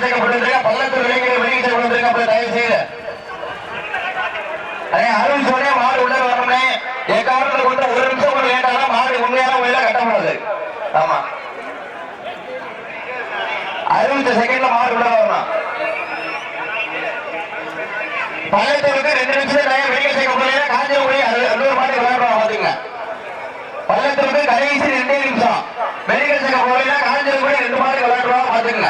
பள்ளத்தூர் இளைஞர்கள் வெளியே கொண்டிருக்க தயவு செய்து அருள் சொன்னே மாடு உள்ள வரணும்னே கொண்டு ஒரு நிமிஷம் கூட லேட்டானா மாடு உண்மையான முறையில கட்டக்கூடாது ஆமா அறுபது செகண்ட்ல மாடு உள்ள வரணும் பள்ளத்தூருக்கு ரெண்டு நிமிஷம் டைம் வெளியே சேர்க்க போறீங்க காஞ்ச போய் இன்னொரு விளையாடுறோம் பாத்துங்க பள்ளத்தூருக்கு கடைசி ரெண்டே நிமிஷம் மெடிக்கல் சேர்க்க போறீங்க காஞ்ச ரெண்டு மாடு விளையாடுறோம் பாத்துங்க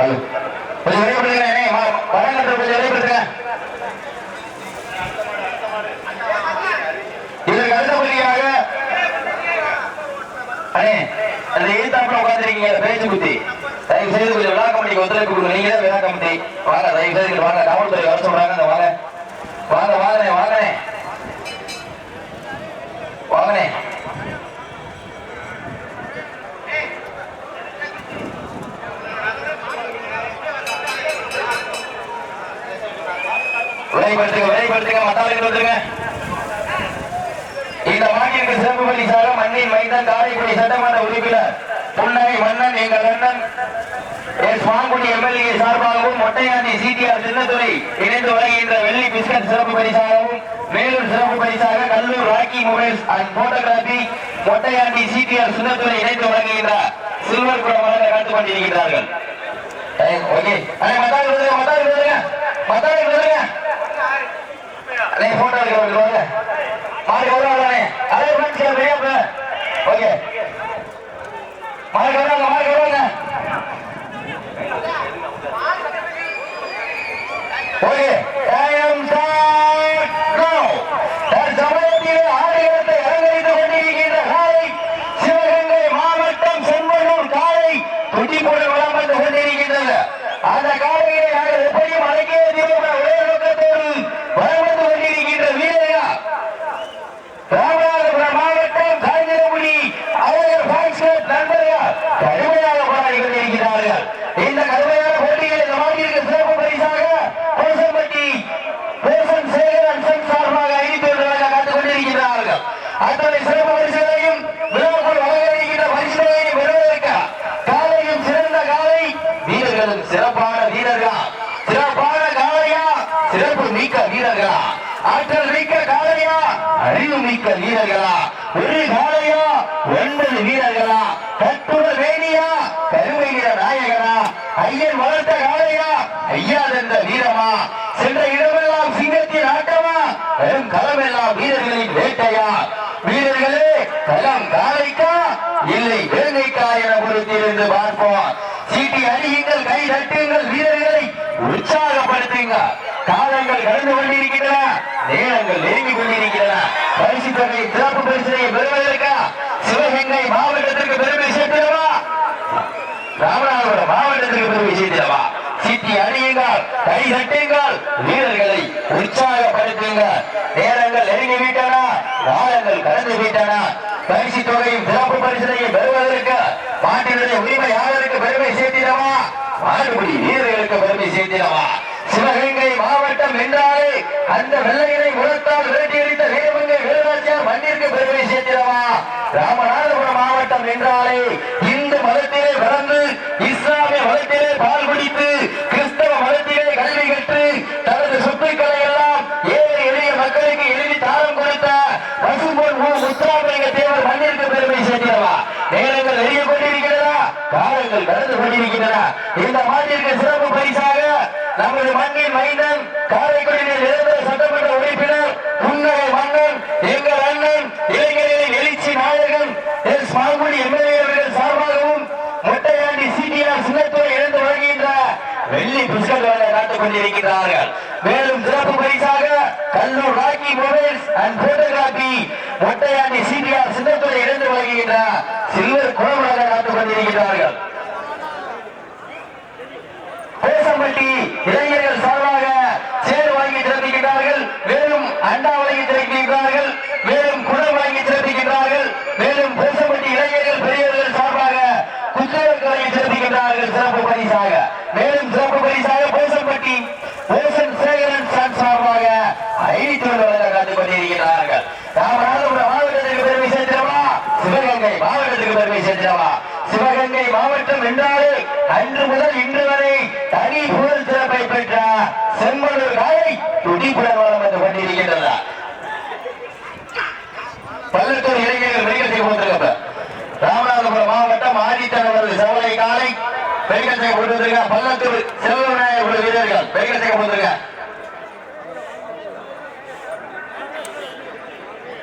ஹலோ கொஞ்சம் விரைவுபடுத்துங்க வரங்கன்ற கொஞ்சம் விரைவுபடுத்துங்க இதற்கு அடுத்தபடியாக அண்ணே அந்த உட்காந்துருக்கீங்க பேச்சு குத்தி தயவு செய்து கொஞ்சம் விழா கமிட்டிக்கு ஒத்துழைப்பு கொடுங்க. நீங்க தான் விழா கமிட்டி வாங்க தயவு செய்து வாங்க காவல்துறை வர சொல்றாங்க. வாங்க வாங்க வாங்கண்ணே வாங்கண்ணே விரைப்படுத்துங்க விரைப்படுத்துங்க மத்தாளுக்கு வந்துருங்க இந்த மாநில சிறப்பு பரிசாக மண்ணின் மைந்தன் காரைக்குடி சட்டமன்ற உறுப்பினர் புன்னகை மன்னன் எங்கள் அண்ணன் எஸ் வாங்குடி எம்எல்ஏ சார்பாகவும் மொட்டையாண்டி சிடிஆர் சின்னத்துறை இணைந்து வழங்குகின்ற வெள்ளி பிஸ்கட் சிறப்பு பரிசாகவும் மேலூர் சிறப்பு பரிசாக Kallur Rocky mobiles and photography Mottaiyandi CTR Chinnathurai இணைந்து வழங்குகின்ற சில்வர் குடம் வழங்க காத்துக் கொண்டிருக்கிறார்கள். ஓகே. அண்ணே விடுங்க மத்தாளி விடுங்க. மத்தாளி விடுங்க. போட்டோ எடுக்கிறவங்க வருவாங்க அதே ஃப்ரெண்ட்ஸ் ஓகே. மாடு வருவாங்க மாடு வருவாங்க ஓகே டைம் ஸ்டார்ட் நோ தற்சமயத்தில் ஆடுகளத்தை அலங்கரித்துக் கொண்டிருக்கின்ற காலை சிவகங்கை மாவட்டம் செம்பனூர் காலை குட்டிப்போடு வளம் வந்து கொண்டிருக்கின்றது அந்த காலையை நாங்கள் எப்படியும் அடக்கிய தீர்வு ஒரே நோக்கத்தோடு வளம் வந்து கொண்டிருக்கின்ற வீரர்களா ராமநாதபுரம் மாவட்டம் காஞ்சிரபுரி அழகர் ஃபேன்ஸ் கிளப் நண்பர்கள் கடுமையாக போராடி கொண்டிருக்கிறார்கள் இந்த கடுமையான போட்டியில் இந்த மாநில சிறப்பு பரிசாக கோசம்பட்டி கோசன் சேகரன் சன் சார்பாக ஐந்து வழங்க காத்துக் கொண்டிருக்கிறார்கள் அத்தனை சிறப்பு பரிசுகளையும் விழாக்குள் வழங்கியிருக்கின்ற பரிசுகளையும் பெறுவதற்கு காலையும் சிறந்த காலை வீரர்களும் சிறப்பான வீரர்களா சிறப்பான காலையா சிறப்பு மிக்க வீரர்களா ஆற்றல் மிக்க காளையா அறிவு மிக்க வீரர்களா? ஒரு காளையா? ஒன்பது வீரர்களா? கட்டுடல் வேணியா? கருமை வீர நாயகனா? ஐயன் வளர்த்த காளையா? ஐயா தந்த வீரமா? சென்ற இடமெல்லாம் சிங்கத்தின் ஆட்டமா? வெறும் களமெல்லாம் வீரர்களின் வேட்டையா? வீரர்களே களம் காலைக்கா இல்லை வேங்கைக்கா என பொறுத்திருந்து பார்ப்போம். சீட்டி அணியுங்கள் கை தட்டுங்கள் வீரர்களை உற்சாகப்படுத்துங்க காலங்கள் கடந்து கொண்டிருக்கின்றன நேரங்கள் நெருங்கி கொண்டிருக்கின்றன. பரிசு தொகை சிறப்பு பரிசனை பெறுவதற்கா? சிவகங்கை மாவட்டத்திற்கு பெருமை சேர்த்திடவா? ராமநாதபுரம் மாவட்டத்திற்கு பெருமை சேர்த்திடவா? சிட்டி அடியுங்கள் கை தட்டுங்கள் வீரர்களை உற்சாகப்படுத்துங்க நேரங்கள் நெருங்கி விட்டன காலங்கள் கடந்து விட்டன. பரிசு தொகையும் சிறப்பு பரிசனையும் பெறுவதற்கு மாட்டினுடைய உரிமையாளருக்கு பெருமை சேர்த்திடவா? மாறுபடி வீரர்களுக்கு பெருமை சேர்த்திடவா? சிவகங்கை என்றாலே அந்த வெள்ளையனை முகத்தால் விரட்டியடித்த வேலுமங்கை வேலுநாச்சியார் மண்ணிற்கு பெருமை சேர்த்திடவா ராமநாதபுரம் மாவட்டம் என்றாலே இந்து மதத்திலே பிறந்து இஸ்லாமிய மதத்திலே பால் குடித்து கிறிஸ்தவ மதத்திலே கல்வி கற்று தனது சொத்துக்களை எல்லாம் ஏழை எளிய மக்களுக்கு எழுதி தாரம் கொடுத்த பசும்பொன் மு. முத்துராமலிங்க தேவர் மண்ணிற்கு பெருமை சேர்த்திடவா நேரங்கள் நெருங்கிக் கொண்டிருக்கிறதா? காலங்கள் கடந்து கொண்டிருக்கிறதா இந்த மாட்டிற்கு சிறப்பு பரிசாக நமது மண்ணின் மைந்தன் காரைக்குடியில் இருந்த சட்டமன்ற உறுப்பினர் புன்னகை மன்னன் எங்கள் அண்ணன் இளைஞரின் எழுச்சி நாயகன் எஸ் மாங்குடி எம்எல்ஏ அவர்கள் சார்பாகவும் மொட்டையாண்டி சிடிஆர் சின்னத்துறை இழந்து வழங்குகின்ற வெள்ளி புஷ்கர்களை காத்துக் கொண்டிருக்கிறார்கள். மேலும் சிறப்பு பரிசாக Kallur Rocky mobiles and photography Mottaiyandi CTR Chinnathurai இழந்து வழங்குகின்ற சில்வர் குழந்தைகளை காத்துக் கொண்டிருக்கிறார்கள். கட்டி இளைஞர்கள் சார்பாக சேர் வாங்கி திறப்பிக்கின்றார்கள் மேலும் அண்டா வழங்கி திறப்பிக்கின்றார்கள் மேலும் குடல் வாங்கி திறப்பிக்கின்றார்கள் மேலும் பேசப்பட்டி இளைஞர்கள் பெரியவர்கள் சார்பாக குத்துவிளக்கு வழங்கி திறப்பிக்கின்றார்கள் சிறப்பு பரிசாக. மேலும் சிறப்பு பரிசாக பேசப்பட்டி பேசன் சேகரன் சன் சார்பாக ஐநூத்தி வழங்க காத்துக் கொண்டிருக்கிறார்கள் ராமநாதபுரம் மாவட்டத்திற்கு பெருமை சேர்த்திடவா? சிவகங்கை மாவட்டத்திற்கு பெருமை சேர்த்திடவா? சிவகங்கை மாவட்டம் என்றாலே அன்று முதல் இன்று வரை தனி புகழ் சிறப்பை பெற்ற செம்மலூர் காலை துடிப்புடன் வளம் வந்து கொண்டிருக்கின்றன பள்ளத்தூர் இளைஞர்கள் மெடிக்கல் செய்ய போட்டிருக்க ராமநாதபுரம் மாவட்டம் ஆதித்தனவரது சவலை காலை மெடிக்கல் செய்ய போட்டிருக்க பள்ளத்தூர் செல்வநாயகர் குழு வீரர்கள் மெடிக்கல் செய்ய போட்டிருக்க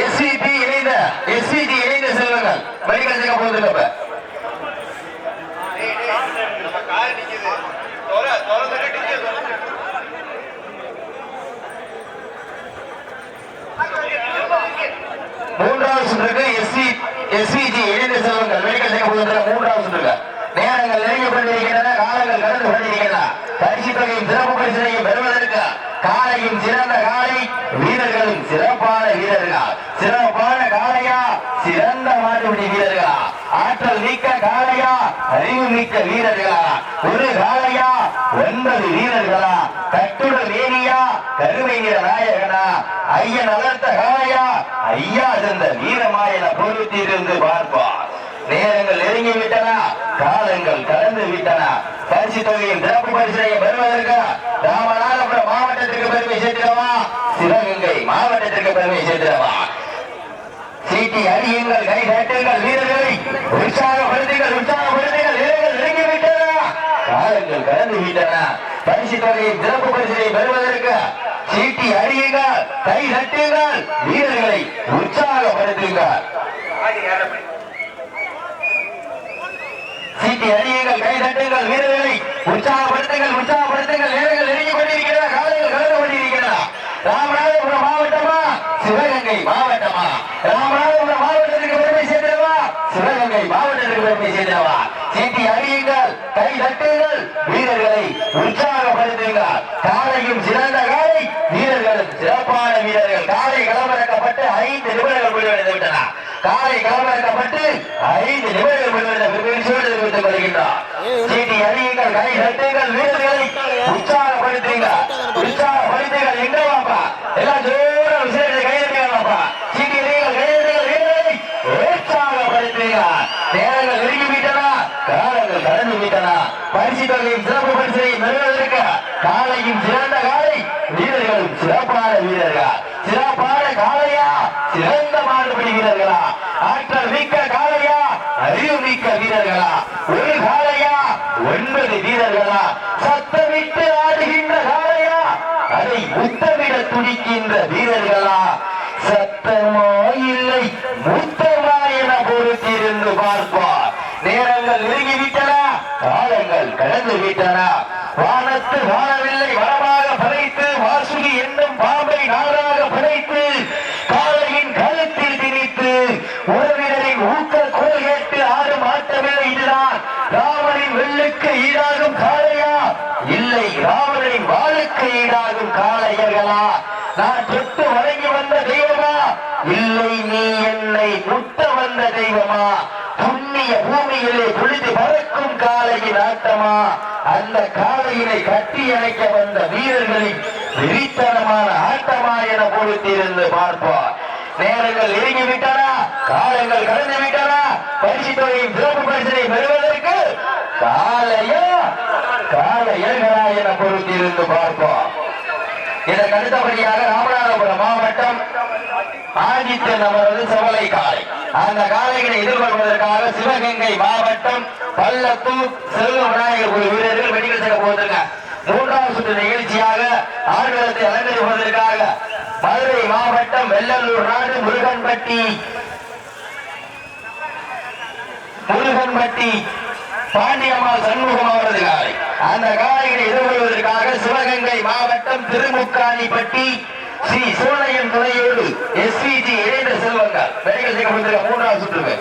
எஸ்சிபி இணைந்த எஸ்சிடி இணைந்த செல்வங்கள் மெடிக்கல் செய்ய போட்டிருக்க மூன்றாவது சுற்றுக்கு எஸ்சி எஸ்சிஜி இளைஞர் செல்வங்கள் மெடிக்கல் செய்ய போகின்ற மூன்றாவது சுற்றுக்கு. நேரங்கள் நெருங்கி கொண்டிருக்கின்றன காலங்கள் கடந்து கொண்டிருக்கின்றன. பரிசு தொகையும் சிறப்பு பரிசனையும் பெறுவதற்கு காலையும் சிறப்பு காலை வீரர்களும் சிறப்பான வீரர்கள் சிறப்பான காளையா சிறந்த மாட்டுப்பிடி வீரர்களா ஆற்றல் நீக்க காளையா? அறிவு நீக்க வீரர்களா? ஒரு காளையா? ஒன்பது வீரர்களா? கட்டுடல் வேணியா கருமை நிற நாயகனா? ஐயன் அலர்த்த காளையா? ஐயா சென்ற வீரமாயன பொருத்தியிருந்து பார்ப்பார். நேரங்கள் நெருங்கி விட்டன காலங்கள் கடந்து விட்டன. பரிசு தொகையின் சிறப்பு பரிசனை பெறுவதற்கு ராமநாதபுரம் மாவட்டத்திற்கு பெருமை சேர்த்திடவா? சிவகங்கை மாவட்டத்திற்கு பெருமை சேர்த்திடவா? சீட்டி அடியுங்கள் கை தட்டுங்கள் வீரர்களை. உற்சாகப்படுத்துங்கள் உற்சாகப்படுத்துங்கள் வீரர்கள் நெருங்கி காலங்கள் கடந்து விட்டன பரிசு தொகையை சிறப்பு பரிசனை பெறுவதற்கு சீட்டி அடியுங்கள் கை தட்டுங்கள் வீரர்களை உற்சாகப்படுத்துங்கள். சீட்டி அடியுங்கள் கை தட்டுங்கள் வீரர்களை உற்சாகப்படுத்துங்கள் உற்சாகப்படுத்துங்கள். வீரர்கள் நெருங்கி கொண்டிருக்கிறார் காலங்கள் கலந்து கொண்டிருக்கிறார் ராமநாதபுரம் மாவட்டமா? சிவகங்கை மாவட்டமா? ராமநாதபுரம் மாவட்டத்திற்கு பெருமை சேர்ந்தவா சிவகங்கை மாவட்டத்திற்கு பெருமை சேர்ந்தவா சீட்டி அறியுங்கள் கை தட்டுங்கள் வீரர்களை உற்சாகப்படுத்துங்கள். காலையும் சிறந்த காலை வீரர்களும் சிறப்பான வீரர்கள். காலை களமிறக்கப்பட்டு ஐந்து நிபுணர்கள் முடிவடைந்து விட்டன காலை களமிறக்கப்பட்டு ஐந்து நிபுணர்கள் முடிவடைந்த மகிழ்ச்சியோடு தெரிவித்துக் கொள்கின்றார் சீட்டி அறியுங்கள் கை தட்டுங்கள் வீரர்களை உற்சாகப்படுத்துங்கள். உற்சாகப்படுத்துங்கள் எங்க வாப்பா எல்லாம் ஜோர விசேஷத்தை கை தட்டுங்களாப்பா சீட்டி அடியுங்கள் கை தட்டுங்கள் வீரர்களை உற்சாகப்படுத்துங்கள் நேரங்கள் நெருங்கி விட்டன காலங்கள் கடந்து விட்டன பரிசு தொகையும் சிறப்பு பரிசனை பெறுவதற்கு காலையும் சிறந்த காலை வீரர்களும் சிறப்பான வீரர்கள் சிறப்பான காளையா சிறந்த மாடுபடி வீரர்களா ஆற்றல் மிக்க காளையா அறிவு மிக்க வீரர்களா ஒரு காளையா ஒன்பது வீரர்களா சத்தமிட்டு ஆடுகின்ற காளையா அதை முத்தமிட வந்த வீரர்களா? சத்தமா இல்லை. மூத்தவா என பொறுத்திருந்து பார்ப்பார். நேரங்கள் நெருங்கிவிட்டன காலங்கள் கடந்து விட்டன வானத்து வாழவில்லை வரமாக படைத்து வாசுகி என்னும் பாம்பை நாடாக படைத்து காளையின் கழுத்தில் திணித்து உறவினரின் ஊக்க குரல் கேட்டு ஆடும் ஆட்டமில்லை இதுதான். ராமனின் வெள்ளுக்கு ஈடாகும் காளையா? இல்லை ராமனின் வாழுக்கு ஈடாகும் காளையர்களா? நான் தொட்டு வணங்கி வந்த தெய்வமா? இல்லை நீ என்னை முட்ட வந்த தெய்வமா? புண்ணிய பூமியிலே குளித்து பறக்கும் காலையின் ஆட்டமா? அந்த காலையினை கட்டி அணைக்க வந்த வீரர்களின் வெறித்தனமான ஆட்டமா என பொறுத்திருந்து பார்ப்பார். நேரங்கள் நெருங்கி விட்டன காலங்கள் கடந்து விட்டன பரிசு தொகையின் சிறப்பு பரிசனை பெறுவதற்கு காலையா காலையர்களா என பொறுத்திருந்து பார்ப்போம் இதற்கு அடுத்தபடியாக ராமநாதபுரம் மாவட்டம் ஆதித்தன் அவரது சவலை காலை அந்த காலைகளை எதிர்கொள்வதற்காக சிவகங்கை மாவட்டம் பள்ளத்தூர் செல்வ விநாயகர் கோயில் வீரர்கள் வெடிகள் செல்ல போவதற்கு மூன்றாம் சுற்று நிகழ்ச்சியாக ஆர்வலத்தை அலங்கரிப்பதற்காக மதுரை மாவட்டம் வெள்ளலூர் நாடு முருகன்பட்டி. முருகன்பட்டி பாண்டியம்மாள் சண்முகம் அவரது காலை அந்த காலைகளை எதிர்கொள்வதற்காக சிவகங்கை மாவட்டம் திருமுக்காணிப்பட்டி ஸ்ரீ சோழையன் துணையோடு எஸ்பிஜி இணைந்த செல்வங்கள். வேலைகள் செய்யப்பட்டிருக்க மூன்றாவது சுற்றுக்கு.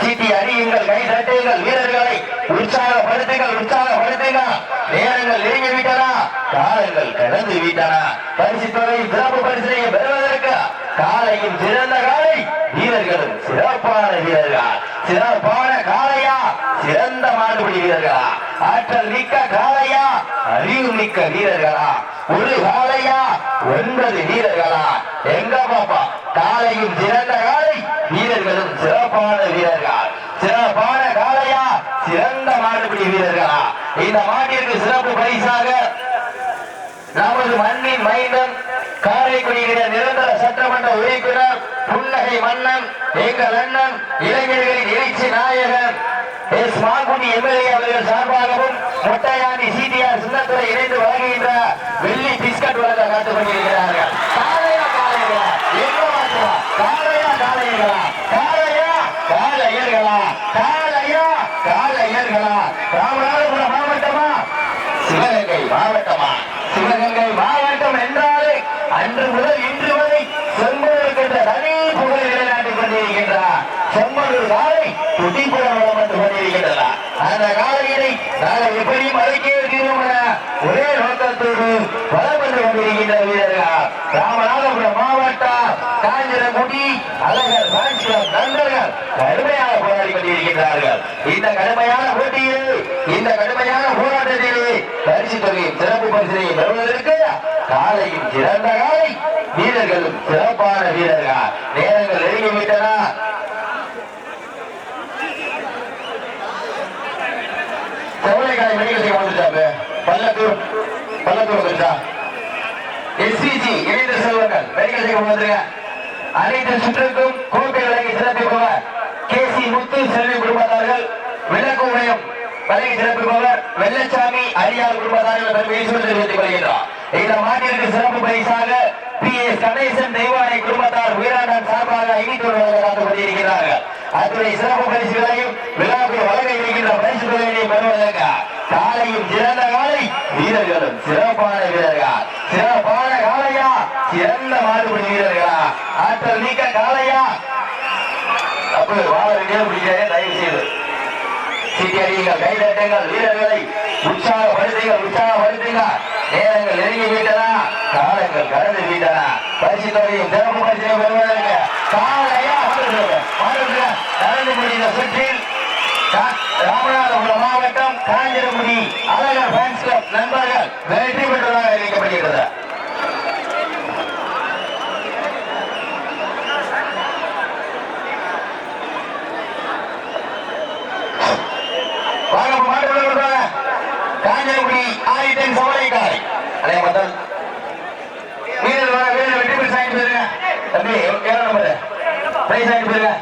சீட்டி அறியுங்கள் கை தட்டுங்கள் வீரர்களை உற்சாகப்படுத்துங்கள் உற்சாகப்படுத்துங்கள் நேரங்கள் நெருங்கி விட்டனா காலங்கள் கடந்து விட்டன. பரிசு தொகை சிறப்பு பரிசனையை பெறுவதற்கு காலையும் சிறந்த காலை வீரர்களும் சிறப்பான வீரர்கள். சிறப்பான காலையா சிறந்த மாடுபிடி வீரர்களா? ஆற்றல் மிக்க காளையா? அறிவு மிக்க வீரர்களா? ஒரு காளையா? ஒன்பது வீரர்களா? எங்க பாப்பா? காளையும் சிறந்த காளை வீரர்களும் சிறப்பான வீரர்கள். சிறப்பான காளையா? சிறந்த மாடுபிடி வீரர்களா? இந்த மாட்டிற்கு சிறப்பு பரிசாக நமது மண்ணின் மைந்தன் காரைக்குடியிட நிரந்தர சட்டமன்ற உறுப்பினர் புன்னகை மன்னன் எங்கள் அண்ணன் இளைஞர்களின் எழுச்சி நாயகர் எஸ் மாங்குடி எம்எல்ஏ அவர்கள் சார்பாகவும் மொட்டையாண்டி சிடிஆர் சின்னத்துறை இணைந்து வழங்குகின்ற வெள்ளி பிஸ்கட் வழங்க காத்துக் கொண்டிருக்கிறார்கள் காளையா. காளைகளா எங்க காலையா காளையா காளையர்களா? ராமநாதபுரம் மாவட்டமா? சிவகங்கை மாவட்டமா? சிவகங்கை மாவட்டம் என்றாலே அன்று முதல் இன்று வரை செம்மலூர் என்ற தனி புகழ் நிலைநாட்டிக் கொண்டிருக்கின்றார். காலை அந்த காலையினை நாங்கள் எப்படியும் அழைக்கே தீர்வோம் என ஒரே நோக்கத்தோடு வளம் வந்து கொண்டிருக்கின்ற வீரர்கள்? ராமநாதபுரம் மாவட்டம் காஞ்சிரங்குடி அழகர் ராஜ்யம் நண்பர்கள் கடுமையாக போராடி கொண்டிருக்கின்றார்கள். இந்த கடுமையான போட்டியில் இந்த கடுமையான போராட்டத்திலே பரிசு தொகையும் சிறப்பு பரிசினையும் பெறுவதற்கு காலையும் சிறந்த காலை வீரர்களும் சிறப்பான வீரர்கள்? நேரங்கள் நெருங்கிவிட்டன செவலைக்காய் மெடிக்கல் செய்ய வந்துட்டாரு. பல்லத்தூர் பல்லத்தூர் வந்துட்டா. எஸ்சிஜி இணைந்த செல்வங்கள் மெடிக்கல் செய்ய வந்துருங்க. அனைத்து சுற்றுக்கும் கோப்பை வழங்கி சிறப்பிப்பவர் கே சி முத்து செல்வி குடும்பத்தார்கள் விளக்கு உடையம் வழங்கி சிறப்பிப்பவர் வெள்ளச்சாமி அரியால் குடும்பத்தார்கள் பெருமையை சொல்லி தெரிவித்துக் கொள்கின்றார் இந்த மாநிலத்தின் சிறப்பு பரிசாக பி. எஸ். கணேசன் தெய்வானை குடும்பத்தார் வீராண்டன் சார்பாக இனித்தோடு வழங்க கொண்டிருக்கிறார்கள். அத்துறை சிறப்பு பரிசுகளையும் விழாவில் வழங்க இருக்கின்ற பரிசு தொகையை பெறுவதற்கு காலையும் சிறந்த காலை வீரர்களும் சிறப்பான வீரர்கள்? சிறப்பான காலையா? சிறந்த மாடுபிடி வீரர்களா? ஆற்றல் நீக்க காலையா? அப்போ வாழ வேண்டிய பிடிக்கிறேன் தயவு செய்து. சீட்டியடியுங்கள் கைதட்டுங்கள் வீரர்களை உற்சாகப்படுத்துங்கள் உற்சாகப்படுத்துங்கள். நேரங்கள் நெருங்கி விட்டன. காலங்கள் கடந்து விட்டன. பரிசு தொகையும் சிறப்பு பரிசையும் பெறுவதற்கு காலையா நடந்து முடிந்த சுற்றில் ராமநாதபுரம் மாவட்டம் காஞ்சிரமுடி அழகர் ஃபேன்ஸ் கிளப் நண்பர்கள் வெற்றி பெற்றதாக அறிவிக்கப்படுகிறது வாங்க மாட்டு விடுறாங்க காஞ்சிரங்குடி ஆதித்தன் சவலைக்காய் அதே முதல் வீரர் வர வீரர் வெற்றி பெற்று சாய்ந்து போயிருங்க தம்பி ஏழு நம்பர் பிரைஸ் சாய்ந்து போயிருங்க.